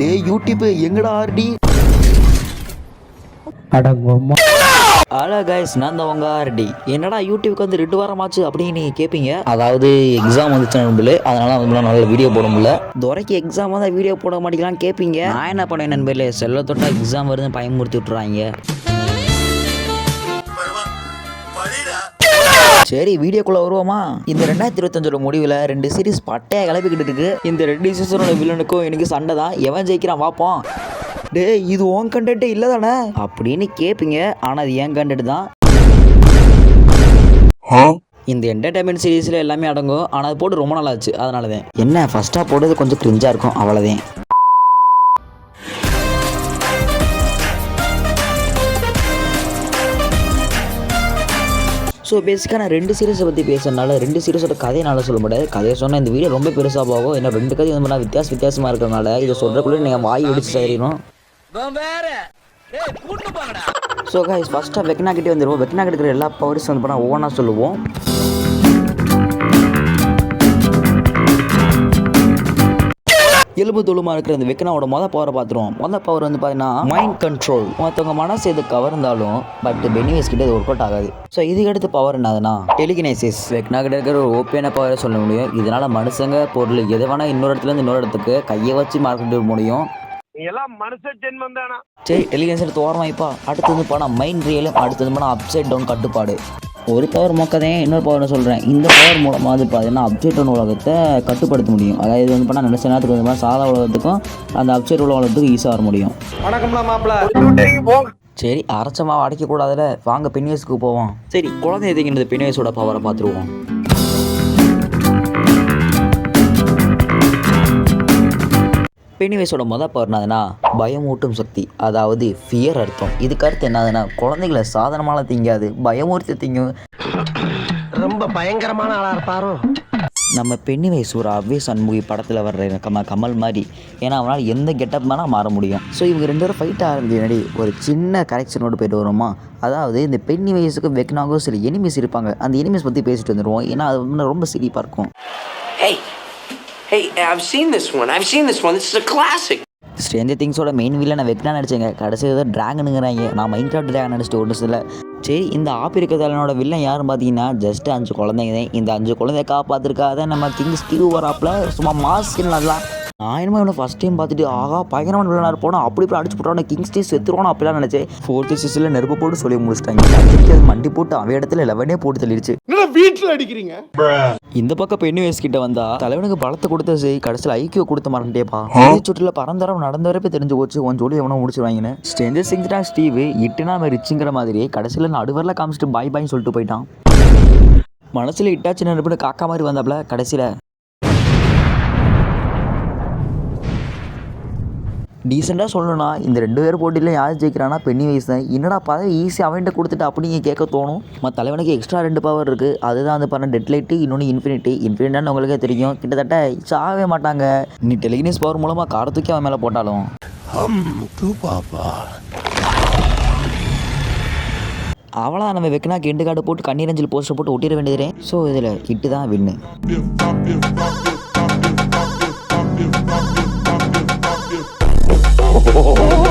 டே YouTube எங்கடா ஆர்டி அடங்கம்மா ஹலோ கைஸ் நான் தான் உங்க ஆர்டி. என்னடா யூடியூப்க்கு வந்து ரெண்டு வாரம் ஆச்சு அப்படின்னு நீங்கள் கேட்பீங்க அதாவது எக்ஸாம் வந்துச்சு நண்பர்களே அதனால வந்து நல்ல வீடியோ போட முடியல. துறைக்கு எக்ஸாம் வந்தால் வீடியோ போட மாட்டேங்கலாம் கேட்பீங்க நான் என்ன பண்ணேன் நண்பர்களே செல்ல தொட்டா எக்ஸாம் வருதுன்னு பயமுறுத்தி விட்டுறாங்க. சரி வீடியோக்குள்ள வருவோமா? இந்த ரெண்டாயிரத்தி இருபத்தஞ்சோட முடிவில் ரெண்டு சீரிஸ் பட்டையா கிளப்பிக்கிட்டு இருக்கு. இந்த ரெண்டு சீசனோட வில்லனுக்கும் எனக்கு சண்டை தான். எவன் ஜெயிக்கிறான் பார்ப்போம் டேய் இது உன் கண்டென்ட்டே இல்லை தானே? அப்படின்னு கேட்பீங்க ஆனால் அது என் கண்டென்ட் தான். இந்த என்டர்டைன்மெண்ட் சீரிஸில் எல்லாமே அடங்கும். ஆனால் அது போட்டு ரொம்ப நாள் ஆச்சு அதனால தான் என்ன ஃபஸ்ட்டாக போடுறது கொஞ்சம் கிரிஞ்சாக இருக்கும். அவ்வளோதான் ஸோ பேசிக்காக நான் ரெண்டு சீரிஸை பற்றி பேசுறதுனால ரெண்டு சீரிஸோட கதையை நல்லா சொல்ல முடியாது. கதையை சொன்னால் இந்த வீடியோ ரொம்ப பெருசாக போகும். ஏன்னா ரெண்டு கதை வந்து பண்ணால் வித்தியாச வித்தியாசமாக இருக்கிறனால இதை சொல்கிறக்குள்ளே நீங்கள் வாய் வெடிச்சு சேரணும் ஸோ கைஸ் ஃபஸ்ட்டாக வெக்னா கிட்டே வந்துடுவோம் வெக்னா கிட்ட எல்லா பவர்ஸும் வந்து பண்ணால் ஒவ்வொன்றா சொல்லுவோம். எலும்பு தொழுமா இருக்கிற அந்த வெக்கனாவோட மொதல் பவரை பார்த்துருவோம். மொதல் பவர் வந்து பார்த்தீங்கன்னா மைண்ட் கண்ட்ரோல் மற்றவங்க மனசு இது கவர்ந்தாலும் பட் பெனிவேஸ் கிட்ட இது ஒர்க் அவுட் ஆகாது. ஸோ இதுக்கு அடுத்த பவர் என்னதுன்னா டெலிகினைசிஸ் வெக்னா கிட்ட இருக்கிற ஒரு ஓப்பியான பவரை சொல்ல முடியும். இதனால மனுஷங்க பொருள் எது வேணா இன்னொரு இடத்துல இருந்து இன்னொரு இடத்துக்கு கையை வச்சு மார்க்கெட் முடியும். எல்லாம் மனுஷ ஜென்மம் தானா? சரி டெலிகன்ஸ் தோரம் வைப்பா. அடுத்து வந்து போனால் மைண்ட் ரியலும் அடுத்து வந்து போனால் அப்சைட் டவுன் கட்டுப்பாடு. ஒரு பவர் மொக்கதையும் இன்னொரு பவர் சொல்கிறேன் இந்த பவர் மூலமாக வந்து பார்த்தீங்கன்னா அப்சைட் உலகத்தை கட்டுப்படுத்த முடியும். அதாவது வந்து பண்ணால் நினச்ச நேரத்துக்கு வந்து பார்த்தா சாதா உலகத்துக்கும் அந்த அப்சைட் உலகத்துக்கும் ஈஸியாக வர முடியும். சரி அரைச்ச மாவு அடைக்கக்கூடாதுல. வாங்க பென்வேஸ்க்கு போவோம். சரி குழந்தை எதுங்கிறது பென்வேஸோட பவரை பார்த்துருவோம் பெனிவேஸோட மொதல் பவர் என்னதுன்னா பயமூட்டும் சக்தி. அதாவது ஃபியர் அர்த்தம். இதுக்கு அர்த்தம் என்னதுன்னா குழந்தைகளை சாதாரணமான திங்காது பயமூர்த்தி திங்கும் ரொம்ப பயங்கரமான ஆளா இருப்பாரோ? நம்ம பெண்ணிவேஸ் ஒரு அவ்வே சண்முகி படத்தில் வர்ற கம கமல் மாதிரி. ஏன்னா அவனால் எந்த கெட்டப் வேணால் மாற முடியும். ஸோ இவங்க ரெண்டு பேரும் ஃபைட் முன்னாடி ஒரு சின்ன கரெக்ஷனோடு போயிட்டு வருவோமா? அதாவது இந்த பெண்ணி வயசுக்கு வெக்னாகும் சில எனிமிஸ் இருப்பாங்க. அந்த எனிமிஸ் பற்றி பேசிட்டு வந்துடுவோம் ஏன்னா அது வந்து ரொம்ப சிரிப்பாக இருக்கும். Hey, hey, I've seen this one. I've seen this one. This is a classic. Stranger திங்ஸோட main வீலில் நான் வெக்னா நடிச்சேங்க கடைசி ஏதோ ட்ராகனுங்கிறாங்க நான் மைண்ட் கிராஃப்ட் ட்ராகன் நடிச்சிட்டு ஒன்று சில சரி இந்த ஆப்பிரிக்கத்தாலனோட வில்லன் யாருன்னு பார்த்தீங்கன்னா ஜஸ்ட் அஞ்சு குழந்தைங்க தான் இந்த அஞ்சு குழந்தைய காப்பாற்றிருக்காத நம்ம திங்ஸ் டிவி வராப்பில் சும்மா மாஸ்க் நல்லா நான் என்னமோ இவனை ஃபஸ்ட் டைம் பார்த்துட்டு ஆகா பயங்கரமான வில்லனாக இருப்போம் அப்படி இப்படி அடிச்சு போட்டோம் கிங் ஸ்டீவ் செத்துருவானோ? அப்படிலாம் நினச்சேன். ஃபோர்த்து சீசனில் நெருப்பு போட்டு சொல்லி முடிச்சிட்டாங்க. மண்டி போட்டு அவன் இடத்துல லெவனே போட்டு தள்ளிடுச்சு. வீட்டுல அடிக்கிறீங்க? இந்த பக்கம் பெண்ணு வயசு கிட்ட வந்தா தலைவனுக்கு பலத்தை கொடுத்த செய் கடைசியில் ஐக்கியோ கொடுத்த மறந்துட்டேப்பா. சுற்றுல பரந்தரம் நடந்த வரப்பே தெரிஞ்சு போச்சு உன் சொல்லி எவனோ முடிச்சிருவாங்கன்னு ஸ்டேஞ்சர் சிங்ஸ்டா ஸ்டீவ் இட்டுனா அவன் ரிச்சுங்கிற மாதிரி கடைசியில் நடுவரில் காமிச்சிட்டு பாய் பாய்னு சொல்லிட்டு போயிட்டான். மனசுல இட்டாச்சு நடுப்புன்னு காக்கா மாதிரி வந்தாப்ல கடைசியில். டீசெண்டாக சொல்லணும்னா இந்த ரெண்டு பேர் போட்டியில் யார் ஜெயிக்கிறானா பெண்ணி வயசு. தான் என்னடா பதவி ஈஸி அவன்கிட்ட கொடுத்துட்டு அப்படிங்க கேட்க தோணும். மற்ற தலைவனுக்கு எக்ஸ்ட்ரா ரெண்டு பவர் இருக்குது அதுதான் வந்து பண்ண டெட்லைட்டு இன்னொன்று இன்ஃபினிட்டி இன்ஃபினிட்டான்னு உங்களுக்கே தெரியும். கிட்டத்தட்ட சாகவே மாட்டாங்க. நீ டெலிகினிஸ் பவர் மூலமாக காரை தூக்கி அவன் மேலே போட்டாலும். அவளா நம்ம வெக்கினா கெண்டு கார்டு போட்டு கண்ணீரஞ்சல் போஸ்டர் போட்டு ஒட்டிட வேண்டியதுரே ஸோ இதில் கிட்டு தான் வின்னு お